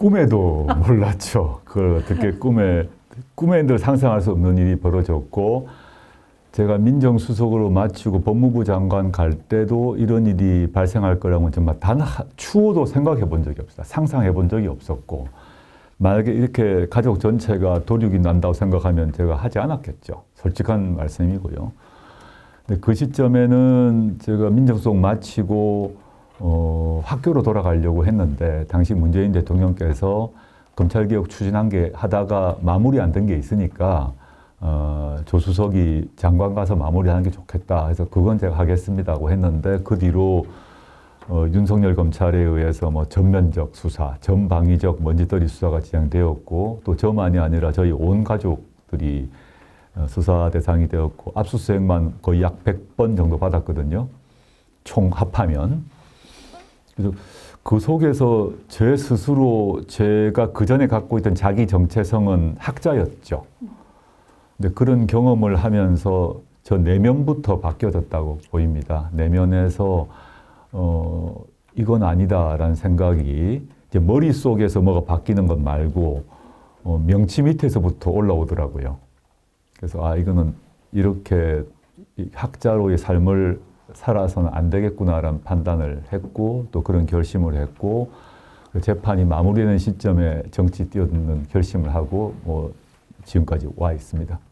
꿈에도 몰랐죠. 그걸 어떻게 꿈에 꿈에 늘 상상할 수 없는 일이 벌어졌고 제가 민정수석으로 마치고 법무부 장관 갈 때도 이런 일이 발생할 거라고는 정말 단 하- 추호도 생각해 본 적이 없어요. 상상해 본 적이 없었고 만약에 이렇게 가족 전체가 도륙이 난다고 생각하면 제가 하지 않았겠죠. 솔직한 말씀이고요. 근데 그 시점에는 제가 민정수석 마치고 어, 학교로 돌아가려고 했는데 당시 문재인 대통령께서 검찰개혁 추진한 게 하다가 마무리 안 된 게 있으니까 어, 조수석이 장관 가서 마무리하는 게 좋겠다 해서 그건 제가 하겠습니다고 했는데 그 뒤로 어, 윤석열 검찰에 의해서 뭐 전면적 수사, 전방위적 먼지떨이 수사가 진행되었고 또 저만이 아니라 저희 온 가족들이 어, 수사 대상이 되었고 압수수색만 거의 약 100번 정도 받았거든요. 총 합하면. 그래서 그 속에서 제 스스로 제가 그 전에 갖고 있던 자기 정체성은 학자였죠. 근데 그런 경험을 하면서 저 내면부터 바뀌어졌다고 보입니다. 내면에서 어 이건 아니다라는 생각이 이제 머릿속에서 뭐가 바뀌는 것 말고 어, 명치 밑에서부터 올라오더라고요. 그래서 아 이거는 이렇게 이 학자로의 삶을 살아서는 안 되겠구나라는 판단을 했고 또 그런 결심을 했고 그 재판이 마무리되는 시점에 정치 뛰어드는 결심을 하고 뭐 지금까지 와 있습니다.